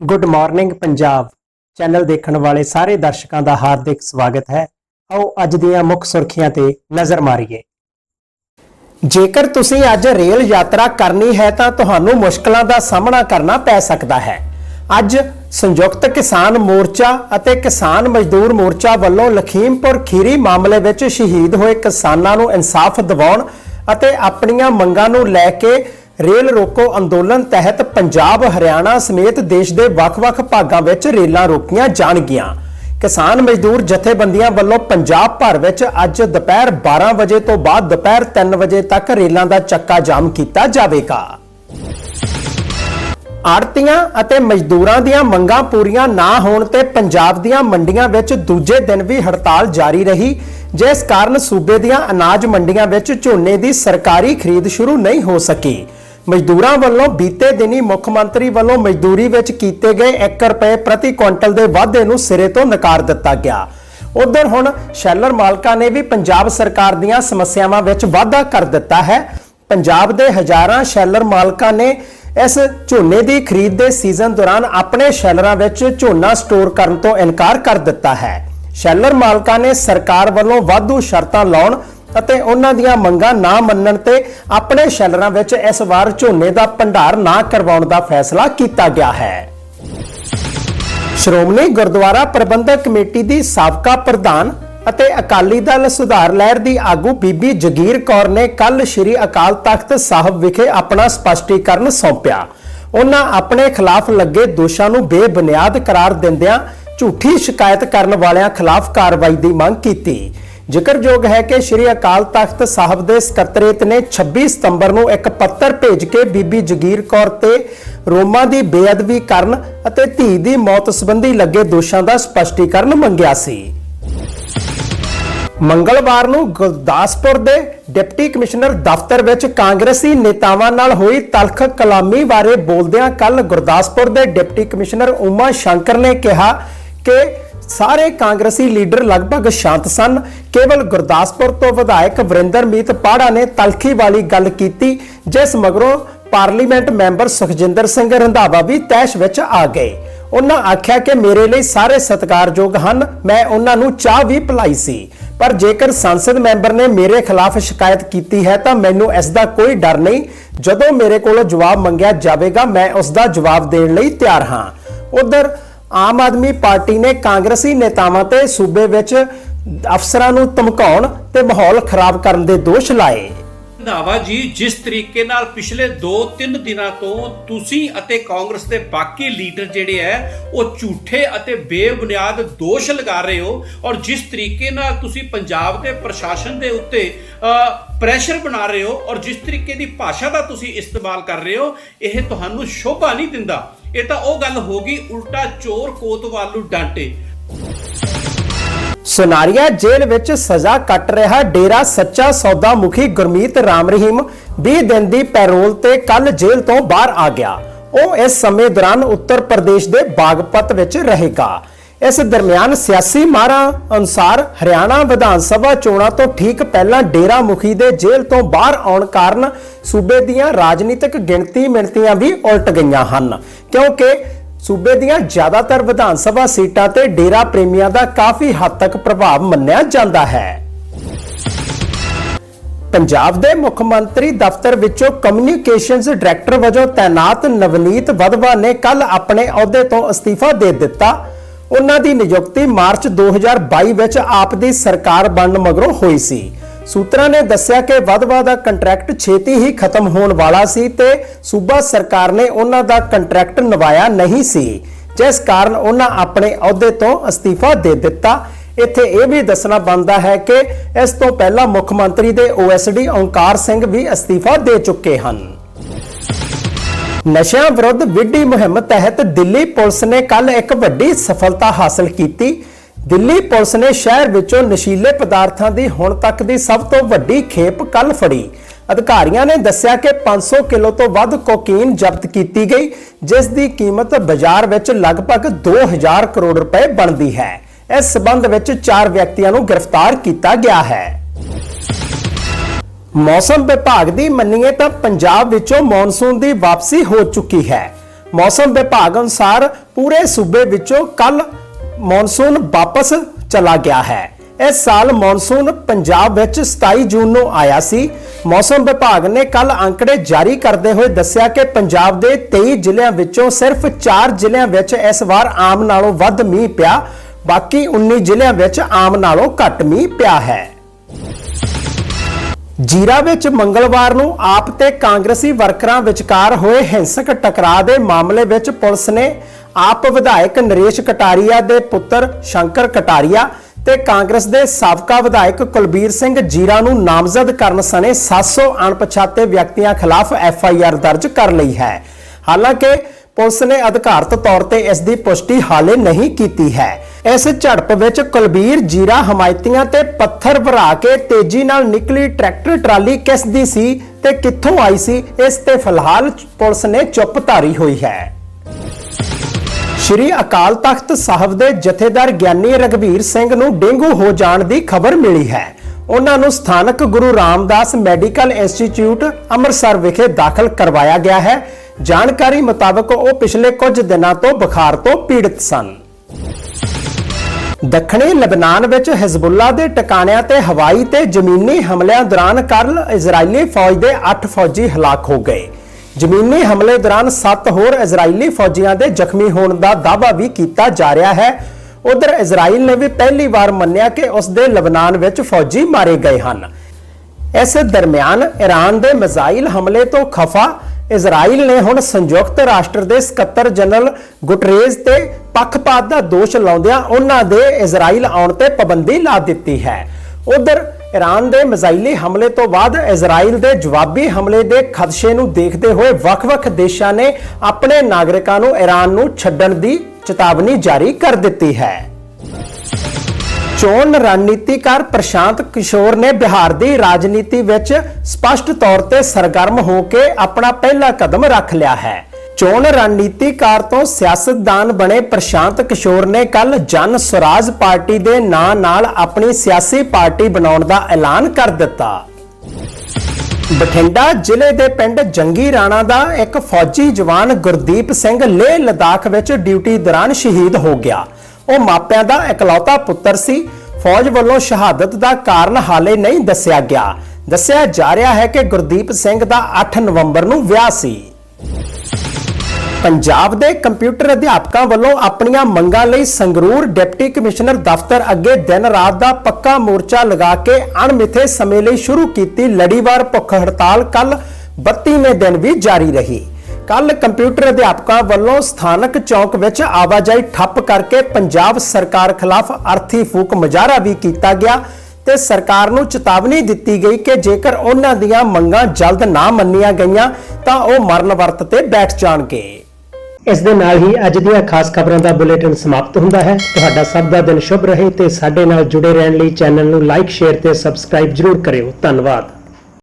Good morning Punjab channel ਦੇਖਣ ਵਾਲੇ ਸਾਰੇ ਦਰਸ਼ਕਾਂ ਦਾ ਹਾਰਦਿਕ ਸਵਾਗਤ ਹੈ। ਆਓ ਅੱਜ ਦੀਆਂ ਮੁੱਖ ਸੁਰਖੀਆਂ ਤੇ ਨਜ਼ਰ ਮਾਰੀਏ। ਜੇਕਰ ਤੁਸੀਂ ਅੱਜ ਰੇਲ ਯਾਤਰਾ ਕਰਨੀ ਹੈ ਤਾਂ ਤੁਹਾਨੂੰ ਮੁਸ਼ਕਲਾਂ ਦਾ ਸਾਹਮਣਾ ਕਰਨਾ ਪੈ ਸਕਦਾ ਹੈ। ਅੱਜ ਸੰਯੁਕਤ ਕਿਸਾਨ ਮੋਰਚਾ ਅਤੇ ਕਿਸਾਨ ਮਜ਼ਦੂਰ ਮੋਰਚਾ ਵੱਲੋਂ ਲਖੀਮਪੁਰ ਖੀਰੀ ਮਾਮਲੇ ਵਿੱਚ ਸ਼ਹੀਦ ਹੋਏ ਕਿਸਾਨਾਂ ਨੂੰ ਇਨਸਾਫ ਦਿਵਾਉਣ ਅਤੇ ਆਪਣੀਆਂ ਮੰਗਾਂ ਨੂੰ ਲੈ ਕੇ ਰੇਲ ਰੋਕੋ ਅੰਦੋਲਨ ਤਹਿਤ ਪੰਜਾਬ, ਹਰਿਆਣਾ ਸਮੇਤ ਦੇਸ਼ ਦੇ ਵੱਖ-ਵੱਖ ਭਾਗਾਂ ਵਿੱਚ ਰੇਲਾਂ ਰੋਕੀਆਂ ਜਾਣਗੀਆਂ। ਕਿਸਾਨ ਮਜ਼ਦੂਰ ਜਥੇਬੰਦੀਆਂ ਵੱਲੋਂ ਪੰਜਾਬ ਭਰ ਵਿੱਚ ਅੱਜ ਦੁਪਹਿਰ 12 ਵਜੇ ਤੋਂ ਬਾਅਦ ਦੁਪਹਿਰ 3 ਵਜੇ ਤੱਕ ਰੇਲਾਂ ਦਾ ਚੱਕਾ ਜਾਮ ਕੀਤਾ ਜਾਵੇਗਾ। ਆੜਤੀਆਂ ਅਤੇ ਮਜ਼ਦੂਰਾਂ ਦੀਆਂ ਮੰਗਾਂ ਪੂਰੀਆਂ ਨਾ ਹੋਣ ਤੇ ਪੰਜਾਬ ਦੀਆਂ ਮੰਡੀਆਂ ਵਿੱਚ ਦੂਜੇ ਦਿਨ ਵੀ ਹੜਤਾਲ ਜਾਰੀ ਰਹੀ, ਜਿਸ ਕਾਰਨ ਸੂਬੇ ਦੀਆਂ ਅਨਾਜ ਮੰਡੀਆਂ ਵਿੱਚ ਝੋਨੇ ਦੀ ਸਰਕਾਰੀ ਖਰੀਦ ਸ਼ੁਰੂ ਨਹੀਂ ਹੋ ਸਕੀ। ਮਜ਼ਦੂਰਾਂ ਵੱਲੋਂ ਬੀਤੇ ਦਿਨੀ ਮੁੱਖ ਮੰਤਰੀ ਵੱਲੋਂ ਮਜ਼ਦੂਰੀ ਵਿੱਚ ਕੀਤੇ ਗਏ 1 ਰੁਪਏ ਪ੍ਰਤੀ ਕੁਇੰਟਲ ਦੇ ਵਾਧੇ ਨੂੰ ਸਿਰੇ ਤੋਂ ਨਕਾਰ ਦਿੱਤਾ ਗਿਆ। ਉਧਰ ਹੁਣ ਸ਼ੈਲਰ ਮਾਲਕਾਂ ਨੇ ਵੀ ਪੰਜਾਬ ਸਰਕਾਰ ਦੀਆਂ ਸਮੱਸਿਆਵਾਂ ਵਿੱਚ ਵਾਧਾ ਕਰ ਦਿੱਤਾ ਹੈ। ਪੰਜਾਬ ਦੇ ਹਜ਼ਾਰਾਂ ਸ਼ੈਲਰ ਮਾਲਕਾਂ ਨੇ ਇਸ ਝੋਨੇ ਦੀ ਖਰੀਦ ਦੇ ਸੀਜ਼ਨ ਦੌਰਾਨ ਆਪਣੇ ਸ਼ੈਲਰਾਂ ਵਿੱਚ ਝੋਨਾ ਸਟੋਰ ਕਰਨ ਤੋਂ ਇਨਕਾਰ ਕਰ ਦਿੱਤਾ ਹੈ। ਸ਼ੈਲਰ ਮਾਲਕਾਂ ਨੇ ਸਰਕਾਰ ਵੱਲੋਂ ਵਾਧੂ ਸ਼ਰਤਾਂ ਲਾਉਣ ਅਤੇ ਉਹਨਾਂ ਦੀਆਂ ਮੰਗਾਂ ਨਾ ਮੰਨਣ ਤੇ ਆਪਣੇ ਸ਼ੈਲਰਾਂ ਵਿੱਚ ਇਸ ਵਾਰ ਝੋਨੇ ਦਾ ਭੰਡਾਰ ਨਾ ਕਰਵਾਉਣ ਦਾ ਫੈਸਲਾ ਕੀਤਾ ਗਿਆ ਹੈ। ਸ਼੍ਰੋਮਣੀ ਗੁਰਦੁਆਰਾ ਪ੍ਰਬੰਧਕ ਕਮੇਟੀ ਦੀ ਸਾਬਕਾ ਪ੍ਰਧਾਨ ਅਤੇ ਅਕਾਲੀ ਦਲ ਸੁਧਾਰ ਲਹਿਰ ਦੀ ਆਗੂ ਬੀਬੀ ਜਗੀਰ ਕੌਰ ਨੇ ਕੱਲ ਸ੍ਰੀ ਅਕਾਲ ਤਖਤ ਸਾਹਿਬ ਵਿਖੇ ਆਪਣਾ ਸਪਸ਼ਟੀਕਰਨ ਸੌਂਪਿਆ। ਉਹਨਾਂ ਆਪਣੇ ਖਿਲਾਫ ਲੱਗੇ ਦੋਸ਼ਾਂ ਨੂੰ ਬੇਬੁਨਿਆਦ ਕਰਾਰ ਦਿੰਦਿਆਂ ਝੂਠੀ ਸ਼ਿਕਾਇਤ ਕਰਨ ਵਾਲਿਆਂ ਖਿਲਾਫ ਕਾਰਵਾਈ ਦੀ ਮੰਗ ਕੀਤੀ। ਜ਼ਿਕਰਯੋਗ ਹੈ ਕਿ ਸ੍ਰੀ ਅਕਾਲ ਤਖਤ ਸਾਹਿਬ ਦੇ ਸਕੱਤਰੇਤ ਨੇ 26 ਸਤੰਬਰ ਨੂੰ ਇੱਕ ਪੱਤਰ ਭੇਜ ਕੇ ਬੀਬੀ ਜਗੀਰ ਕੌਰ ਤੇ ਰੋਮਾ ਦੀ ਬੇਅਦਬੀ ਕਰਨ ਅਤੇ ਧੀ ਦੀ ਮੌਤ ਸੰਬੰਧੀ ਲੱਗੇ ਦੋਸ਼ਾਂ ਦਾ ਸਪਸ਼ਟੀਕਰਨ ਮੰਗਿਆ ਸੀ। ਮੰਗਲਵਾਰ ਨੂੰ ਗੁਰਦਾਸਪੁਰ ਦੇ ਡਿਪਟੀ ਕਮਿਸ਼ਨਰ ਦਫ਼ਤਰ ਵਿੱਚ ਕਾਂਗਰਸੀ ਨੇਤਾਵਾਂ ਨਾਲ ਹੋਈ ਤਲਖ ਕਲਾਮੀ ਬਾਰੇ ਬੋਲਦਿਆਂ ਕੱਲ ਗੁਰਦਾਸਪੁਰ ਦੇ ਡਿਪਟੀ ਕਮਿਸ਼ਨਰ ਉਮਾ ਸ਼ੰਕਰ ਨੇ ਕਿਹਾ ਕਿ ਸਾਰੇ ਕਾਂਗਰਸੀ ਲੀਡਰ ਲਗਭਗ ਸ਼ਾਂਤ ਸਨ। ਕੇਵਲ ਗੁਰਦਾਸਪੁਰ ਤੋਂ ਵਿਧਾਇਕ ਵਰਿੰਦਰਮੀਤ ਪਾੜਾ ਨੇ ਤਲਖੀ ਵਾਲੀ ਗੱਲ ਕੀਤੀ, ਜਿਸ ਮਗਰੋਂ ਪਾਰਲੀਮੈਂਟ ਮੈਂਬਰ ਸੁਖਜਿੰਦਰ ਸਿੰਘ ਰੰਧਾਵਾ ਵੀ ਤੈਸ਼ ਵਿੱਚ ਆ ਗਏ। ਉਹਨਾਂ ਆਖਿਆ ਕਿ ਮੇਰੇ ਲਈ ਸਾਰੇ ਸਤਿਕਾਰਯੋਗ ਹਨ, ਮੈਂ ਉਹਨਾਂ ਨੂੰ ਚਾਹ ਵੀ ਪਿਲਾਈ ਸੀ। ਪਰ ਜੇਕਰ ਸੰਸਦ ਮੈਂਬਰ ਨੇ ਮੇਰੇ ਖਿਲਾਫ ਸ਼ਿਕਾਇਤ ਕੀਤੀ ਹੈ, ਤਾਂ ਮੈਨੂੰ ਇਸ ਦਾ ਕੋਈ ਡਰ ਨਹੀਂ। ਜਦੋਂ ਮੇਰੇ ਕੋਲੋਂ ਜਵਾਬ ਮੰਗਿਆ ਜਾਵੇਗਾ, ਮੈਂ ਉਸ ਦਾ ਜਵਾਬ ਦੇਣ ਲਈ ਤਿਆਰ ਹਾਂ। ਉਧਰ ਆਮ ਆਦਮੀ ਪਾਰਟੀ ਨੇ ਕਾਂਗਰਸੀ ਨੇਤਾਵਾਂ ਤੇ ਸੂਬੇ ਵਿੱਚ ਅਫਸਰਾਂ ਨੂੰ ਧਮਕਾਉਣ ਤੇ ਮਾਹੌਲ ਖਰਾਬ ਕਰਨ ਦੇ ਦੋਸ਼ ਲਾਏ। ਰੰਧਾਵਾ ਜੀ, ਜਿਸ ਤਰੀਕੇ ਨਾਲ ਪਿਛਲੇ 2-3 ਦਿਨਾਂ ਤੋਂ ਤੁਸੀਂ ਅਤੇ ਕਾਂਗਰਸ ਦੇ ਬਾਕੀ ਲੀਡਰ ਜਿਹੜੇ ਐ, ਉਹ ਝੂਠੇ ਅਤੇ ਬੇਬੁਨਿਆਦ ਦੋਸ਼ ਲਗਾ ਰਹੇ ਹੋ ਔਰ ਜਿਸ ਤਰੀਕੇ ਨਾਲ ਤੁਸੀਂ ਪੰਜਾਬ ਦੇ ਪ੍ਰਸ਼ਾਸਨ ਦੇ ਉੱਤੇ ਪ੍ਰੈਸ਼ਰ ਬਣਾ ਰਹੇ ਹੋ ਔਰ ਜਿਸ ਤਰੀਕੇ ਦੀ ਭਾਸ਼ਾ ਦਾ ਤੁਸੀਂ ਇਸਤੇਮਾਲ ਕਰ ਰਹੇ ਹੋ, ਇਹ ਤੁਹਾਨੂੰ ਸ਼ੋਭਾ ਨਹੀਂ ਦਿੰਦਾ। ਇਹ ਤਾਂ ਉਹ ਗੱਲ ਹੋ ਗਈ ਉਲਟਾ ਚੋਰ ਕੋਤਵਾਲ ਨੂੰ ਡਾਂਟੇ। ਸੁਨਾਰੀਆ ਜੇਲ੍ਹ ਵਿੱਚ ਸਜ਼ਾ ਕੱਟ ਰਿਹਾ ਡੇਰਾ ਸੱਚਾ ਸੌਦਾ ਮੁਖੀ ਗੁਰਮੀਤ ਰਾਮ ਰਹੀਮ 20 ਦਿਨ ਦੀ ਪੈਰੋਲ ਤੇ ਕੱਲ ਜੇਲ੍ਹ ਤੋਂ ਬਾਹਰ ਆ ਗਿਆ। ਉਹ ਇਸ ਸਮੇਂ ਦੌਰਾਨ ਉੱਤਰ ਪ੍ਰਦੇਸ਼ ਦੇ ਬਾਗਪਤ ਵਿੱਚ ਰਹੇਗਾ। ਇਸ ਦਰਮਿਆਨ ਸਿਆਸੀ ਮਾਹਰਾਂ ਅਨੁਸਾਰ ਹਰਿਆਣਾ ਵਿਧਾਨ ਸਭਾ ਚੋਣਾਂ ਤੋਂ ਠੀਕ ਪਹਿਲਾਂ ਡੇਰਾ ਮੁਖੀ ਦੇ ਜੇਲ੍ਹ ਤੋਂ ਬਾਹਰ ਆਉਣ ਕਾਰਨ ਸੂਬੇ ਦੀਆਂ ਰਾਜਨੀਤਿਕ ਗਿਣਤੀ ਮਿਣਤੀਆਂ ਵੀ ਉਲਟ ਗਈਆਂ ਹਨ। ਕਿਉਂਕਿ ਸੂਬੇ ਦੀਆਂ ਜ਼ਿਆਦਾਤਰ ਵਿਧਾਨ ਸਭਾ ਸੀਟਾਂ ਤੇ ਡੇਰਾ ਪ੍ਰੇਮੀਆਂ ਦਾ ਕਾਫੀ ਹੱਦ ਤੱਕ ਪ੍ਰਭਾਵ ਮੰਨਿਆ ਜਾਂਦਾ ਹੈ। ਪੰਜਾਬ ਦੇ ਮੁੱਖ ਮੰਤਰੀ ਦਫ਼ਤਰ ਵਿੱਚੋਂ ਕਮਿਊਨੀਕੇਸ਼ਨਸ ਡਾਇਰੈਕਟਰ ਵਜੋਂ ਤਾਇਨਾਤ ਨਵਨੀਤ ਵਧਵਾ ਨੇ ਕੱਲ ਆਪਣੇ ਅਹੁਦੇ ਤੋਂ ਅਸਤੀਫਾ ਦੇ ਦਿੱਤਾ। ਉਹਨਾਂ ਦੀ ਨਿਯੁਕਤੀ ਮਾਰਚ 2022 ਵਿੱਚ ਆਪ ਦੀ ਸਰਕਾਰ ਬਣਨ ਮਗਰੋਂ ਹੋਈ ਸੀ। ਸੂਤਰਾਂ ਨੇ ਦੱਸਿਆ ਕਿ ਵਧਵਾ ਦਾ ਕੰਟਰੈਕਟ ਛੇਤੀ ਹੀ ਖਤਮ ਹੋਣ ਵਾਲਾ ਸੀ ਤੇ ਸੂਬਾ ਸਰਕਾਰ ਨੇ ਉਹਨਾਂ ਦਾ ਕੰਟਰੈਕਟ ਨਿਭਾਇਆ ਨਹੀਂ ਸੀ। ਜਿਸ ਕਾਰਨ ਉਹਨਾਂ ਆਪਣੇ ਅਹੁਦੇ ਤੋਂ ਅਸਤੀਫਾ ਦੇ ਦਿੱਤਾ। ਇੱਥੇ ਇਹ ਵੀ ਦੱਸਣਾ ਬਣਦਾ ਹੈ ਕਿ ਇਸ ਤੋਂ ਪਹਿਲਾਂ ਮੁੱਖ ਮੰਤਰੀ ਦੇ ਓਐਸਡੀ ਓਂਕਾਰ ਸਿੰਘ ਵੀ ਅਸਤੀਫਾ ਦੇ ਚੁੱਕੇ ਹਨ। ਨਸ਼ਿਆਂ ਵਿਰੁੱਧ ਵਿੱਢੀ ਮੁਹਿੰਮ ਤਹਿਤ ਦਿੱਲੀ ਪੁਲਿਸ ਨੇ ਕੱਲ ਇੱਕ ਵੱਡੀ ਸਫਲਤਾ ਹਾਸਲ ਕੀਤੀ। ਦਿੱਲੀ ਪੁਲਿਸ ਨੇ ਸ਼ਹਿਰ ਵਿੱਚੋਂ ਨਸ਼ੀਲੇ ਪਦਾਰਥਾਂ ਦੀ ਹੁਣ ਤੱਕ ਦੀ ਸਭ ਤੋਂ ਵੱਡੀ ਖੇਪ ਕੱਲ ਫੜੀ। ਅਧਿਕਾਰੀਆਂ ਨੇ ਦੱਸਿਆ ਕਿ 500 ਕਿਲੋ ਤੋਂ ਵੱਧ ਕੋਕੀਨ ਜ਼ਬਤ ਕੀਤੀ ਗਈ, ਜਿਸ ਦੀ ਕੀਮਤ ਬਾਜ਼ਾਰ ਵਿੱਚ ਲਗਭਗ 2000 ਕਰੋੜ ਰੁਪਏ ਬਣਦੀ ਹੈ। ਇਸ ਸਬੰਧ ਵਿੱਚ ਚਾਰ ਵਿਅਕਤੀਆਂ ਨੂੰ ਗ੍ਰਿਫਤਾਰ ਕੀਤਾ ਗਿਆ ਹੈ। ਮੌਸਮ ਵਿਭਾਗ ਦੀ ਮੰਨੀਏ ਤਾਂ ਪੰਜਾਬ ਵਿੱਚੋਂ ਮੌਨਸੂਨ ਦੀ ਵਾਪਸੀ ਹੋ ਚੁੱਕੀ ਹੈ। ਮੌਸਮ ਵਿਭਾਗ ਅਨੁਸਾਰ ਪੂਰੇ ਸੂਬੇ ਵਿੱਚੋਂ ਕੱਲ ਮੌਨਸੂਨ ਵਾਪਸ ਚਲਾ ਗਿਆ ਹੈ। ਇਸ ਸਾਲ ਮੌਨਸੂਨ ਪੰਜਾਬ ਵਿੱਚ 27 ਜੂਨ ਨੂੰ ਆਇਆ ਸੀ। ਮੌਸਮ ਵਿਭਾਗ ਨੇ ਕੱਲ ਅੰਕੜੇ ਜਾਰੀ ਕਰਦੇ ਹੋਏ ਦੱਸਿਆ ਕਿ ਪੰਜਾਬ ਦੇ 23 ਜ਼ਿਲ੍ਹਿਆਂ ਵਿੱਚੋਂ ਸਿਰਫ 4 ਜ਼ਿਲ੍ਹਿਆਂ ਵਿੱਚ ਇਸ ਵਾਰ ਆਮ ਨਾਲੋਂ ਵੱਧ ਮੀਂਹ ਪਿਆ। ਬਾਕੀ 19 ਜ਼ਿਲ੍ਹਿਆਂ ਵਿੱਚ ਆਮ ਨਾਲੋਂ ਘੱਟ ਮੀਂਹ ਪਿਆ ਹੈ। ਜੀਰਾ ਵਿੱਚ ਮੰਗਲਵਾਰ ਨੂੰ ਆਪ ਤੇ ਕਾਂਗਰਸੀ ਵਰਕਰਾਂ ਵਿਚਕਾਰ ਹੋਏ ਹਿੰਸਕ ਟਕਰਾਅ ਦੇ ਮਾਮਲੇ ਵਿੱਚ ਪੁਲਿਸ ਨੇ ਆਪ ਵਿਧਾਇਕ ਨਰੇਸ਼ ਕਟਾਰੀਆ ਦੇ ਪੁੱਤਰ ਸ਼ੰਕਰ ਕਟਾਰੀਆ ਤੇ ਕਾਂਗਰਸ ਦੇ ਸਾਬਕਾ ਵਿਧਾਇਕ ਕੁਲਬੀਰ ਸਿੰਘ ਜੀਰਾ ਨੂੰ ਨਾਮਜ਼ਦ ਕਰਨ ਸਣੇ 700 ਅਣਪਛਾਤੇ ਵਿਅਕਤੀਆਂ ਖਿਲਾਫ ਐਫ ਆਈ ਆਰ ਦਰਜ ਕਰ ਲਈ ਹੈ। ਹਾਲਾਂਕਿ ਪੁਲਿਸ ਨੇ ਅਧਿਕਾਰਤ ਤੌਰ ਤੇ ਇਸ ਦੀ ਪੁਸ਼ਟੀ ਹਾਲੇ ਨਹੀਂ ਕੀਤੀ ਹੈ। ਇਸ ਝੜਪ ਵਿੱਚ ਕੁਲਬੀਰ ਜੀਰਾ, ਹਮਾਇਤੀਆਂ ਤੇ ਪੱਥਰ ਭਰਾ ਕੇ ਤੇਜ਼ੀ ਨਾਲ ਨਿਕਲੀ ਟਰੈਕਟਰ ਟਰਾਲੀ ਕਿਸ ਦੀ ਸੀ ਤੇ ਕਿੱਥੋਂ ਆਈ ਸੀ, ਇਸ ਤੇ ਫਿਲਹਾਲ ਪੁਲਿਸ ਨੇ ਚੁੱਪ ਧਾਰੀ ਹੋਈ ਹੈ। ਸ਼੍ਰੀ ਅਕਾਲ ਤਖਤ ਸਾਹਿਬ ਦੇ ਜਥੇਦਾਰ ਗਿਆਨੀ ਰਗਵੀਰ ਸਿੰਘ ਨੂੰ ਡੇਂਗੂ ਹੋ ਜਾਣ ਦੀ ਖਬਰ ਮਿਲੀ ਹੈ। ਉਹਨਾਂ ਨੂੰ ਸਥਾਨਕ ਗੁਰੂ ਰਾਮਦਾਸ ਮੈਡੀਕਲ ਇੰਸਟੀਚਿਊਟ ਅੰਮ੍ਰਿਤਸਰ ਵਿਖੇ ਦਾਖਲ ਕਰਵਾਇਆ ਗਿਆ ਹੈ। ਜਾਣਕਾਰੀ ਮੁਤਾਬਕ ਉਹ ਪਿਛਲੇ ਕੁਝ ਦਿਨਾਂ ਤੋਂ ਬੁਖਾਰ ਤੋਂ ਪੀੜਤ ਸਨ। ਦੱਖਣੀ ਲਬਨਾਨ ਵਿੱਚ ਹਿਜ਼ਬੁੱਲਾ ਦੇ ਟਿਕਾਣਿਆਂ ਤੇ ਹਵਾਈ ਤੇ ਜ਼ਮੀਨੀ ਹਮਲਿਆਂ ਦੌਰਾਨ ਕੱਲ ਇਜ਼ਰਾਈਲੀ ਫੌਜ ਦੇ 8 ਫੌਜੀ ਹਲਾਕ ਹੋ ਗਏ। ਜ਼ਮੀਨੀ ਹਮਲੇ ਦੌਰਾਨ 7 ਹੋਰ ਇਜ਼ਰਾਈਲੀ ਫੌਜੀਆਂ ਦੇ ਜ਼ਖਮੀ ਹੋਣ ਦਾ ਦਾਅਵਾ ਵੀ ਕੀਤਾ ਜਾ ਰਿਹਾ ਹੈ। ਉਧਰ ਇਜ਼ਰਾਈਲ ਨੇ ਵੀ ਪਹਿਲੀ ਵਾਰ ਮੰਨਿਆ ਕਿ ਉਸ ਦੇ ਲਬਨਾਨ ਵਿੱਚ ਫੌਜੀ ਮਾਰੇ ਗਏ ਹਨ। ਇਸ ਦਰਮਿਆਨ ਈਰਾਨ ਦੇ ਮਿਜ਼ਾਈਲ ਹਮਲੇ ਤੋਂ ਖਫਾ ਇਜ਼ਰਾਈਲ ਨੇ ਹੁਣ ਸੰਯੁਕਤ ਰਾਸ਼ਟਰ ਦੇ ਸਕੱਤਰ ਜਨਰਲ ਗੁਟਰੇਜ਼ ਤੇ ਪੱਖਪਾਤ ਦਾ ਦੋਸ਼ ਲਾਉਂਦਿਆਂ ਉਹਨਾਂ ਦੇ ਇਜ਼ਰਾਈਲ ਆਉਣ ਤੇ ਪਾਬੰਦੀ ਲਾ ਦਿੱਤੀ ਹੈ। ਉਧਰ ਈਰਾਨ ਦੇ ਮਿਜ਼ਾਈਲੀ ਹਮਲੇ ਤੋਂ ਬਾਅਦ ਇਜ਼ਰਾਈਲ ਦੇ ਜਵਾਬੀ ਹਮਲੇ ਦੇ ਖਦਸ਼ੇ ਨੂੰ ਦੇਖਦੇ ਹੋਏ ਵੱਖ-ਵੱਖ ਦੇਸ਼ਾਂ ਨੇ ਆਪਣੇ ਨਾਗਰਿਕਾਂ ਨੂੰ ਈਰਾਨ ਨੂੰ ਛੱਡਣ ਦੀ ਚੇਤਾਵਨੀ ਜਾਰੀ ਕਰ ਦਿੱਤੀ ਹੈ। ਚੋਣ ਰਣਨੀਤੀਕਾਰ ਪ੍ਰਸ਼ਾਂਤ ਕਿਸ਼ੋਰ ਨੇ ਬਿਹਾਰ ਦੀ ਰਾਜਨੀਤੀ ਵਿੱਚ ਸਪਸ਼ਟ ਤੌਰ ਤੇ ਸਰਗਰਮ ਹੋ ਕੇ ਆਪਣਾ ਪਹਿਲਾ ਕਦਮ ਰੱਖ ਲਿਆ ਹੈ। ਚੋਣ ਰਣਨੀਤੀਕਾਰ ਤੋਂ ਸਿਆਸਤਦਾਨ ਬਣੇ ਪ੍ਰਸ਼ਾਂਤ ਕਿਸ਼ੋਰ ਨੇ ਕੱਲ ਜਨ ਸਵਰਾਜ ਪਾਰਟੀ ਦੇ ਨਾਂ ਨਾਲ ਆਪਣੀ ਸਿਆਸੀ ਪਾਰਟੀ ਬਣਾਉਣ ਦਾ ਐਲਾਨ ਕਰ ਦਿੱਤਾ। ਬਠਿੰਡਾ ਜ਼ਿਲ੍ਹੇ ਦੇ ਪਿੰਡ ਜੰਗੀ ਰਾਣਾ ਦਾ ਇੱਕ ਫੌਜੀ ਜਵਾਨ ਗੁਰਦੀਪ ਸਿੰਘ ਲੇਹ ਲਦਾਖ ਵਿੱਚ ਡਿਊਟੀ ਦੌਰਾਨ ਸ਼ਹੀਦ ਹੋ ਗਿਆ। ਉਹ ਮਾਪਿਆਂ ਦਾ ਇਕਲੌਤਾ ਪੁੱਤਰ ਸੀ। ਫੌਜ ਵੱਲੋਂ ਸ਼ਹਾਦਤ ਦਾ ਕਾਰਨ ਹਾਲੇ ਨਹੀਂ ਦੱਸਿਆ ਗਿਆ। ਦੱਸਿਆ ਜਾ ਰਿਹਾ ਹੈ ਕਿ ਗੁਰਦੀਪ ਸਿੰਘ ਦਾ 8 ਨਵੰਬਰ ਨੂੰ ਵਿਆਹ ਸੀ। ਪੰਜਾਬ ਦੇ ਕੰਪਿਊਟਰ ਅਧਿਆਪਕਾਂ ਵੱਲੋਂ ਆਪਣੀਆਂ ਮੰਗਾਂ ਲਈ ਸੰਗਰੂਰ ਡਿਪਟੀ ਕਮਿਸ਼ਨਰ ਦਫ਼ਤਰ ਅੱਗੇ ਦਿਨ ਰਾਤ ਦਾ ਪੱਕਾ ਮੋਰਚਾ ਲਗਾ ਕੇ ਅਣਮਿੱਥੇ ਸਮੇਂ ਲਈ ਸ਼ੁਰੂ ਕੀਤੀ ਲੜੀਵਾਰ ਭੁੱਖ ਹੜਤਾਲ ਕੱਲ 32ਵੇਂ ਦਿਨ ਵੀ ਜਾਰੀ ਰਹੀ। ਕੱਲ ਕੰਪਿਊਟਰ ਅਧਿਆਪਕਾਂ ਵੱਲੋਂ ਸਥਾਨਕ ਚੌਕ ਵਿੱਚ ਆਵਾਜਾਈ ਠੱਪ ਕਰਕੇ ਪੰਜਾਬ ਸਰਕਾਰ ਖਿਲਾਫ ਅਰਥੀ ਫੂਕ ਮੁਜ਼ਾਹਰਾ ਵੀ ਕੀਤਾ ਗਿਆ ਤੇ ਸਰਕਾਰ ਨੂੰ ਚੇਤਾਵਨੀ ਦਿੱਤੀ ਗਈ ਕਿ ਜੇਕਰ ਉਹਨਾਂ ਦੀਆਂ ਮੰਗਾਂ ਜਲਦ ਨਾ ਮੰਨੀਆਂ ਗਈਆਂ, ਤਾਂ ਉਹ ਮਰਨ ਵਰਤ ਤੇ ਬੈਠ ਜਾਣਗੇ। ਇਸ ਦੇ ਨਾਲ ਹੀ ਅੱਜ ਦੀਆਂ ਖਾਸ ਖਬਰਾਂ ਦਾ ਬੁਲੇਟਿਨ ਸਮਾਪਤ ਹੁੰਦਾ ਹੈ। ਤੁਹਾਡਾ ਸਭ ਦਾ ਦਿਨ ਸ਼ੁਭ ਰਹੇ ਤੇ ਸਾਡੇ ਨਾਲ ਜੁੜੇ ਰਹਿਣ ਲਈ ਚੈਨਲ ਨੂੰ ਲਾਈਕ, ਸ਼ੇਅਰ ਤੇ ਸਬਸਕ੍ਰਾਈਬ ਜਰੂਰ ਕਰਿਓ। ਧੰਨਵਾਦ।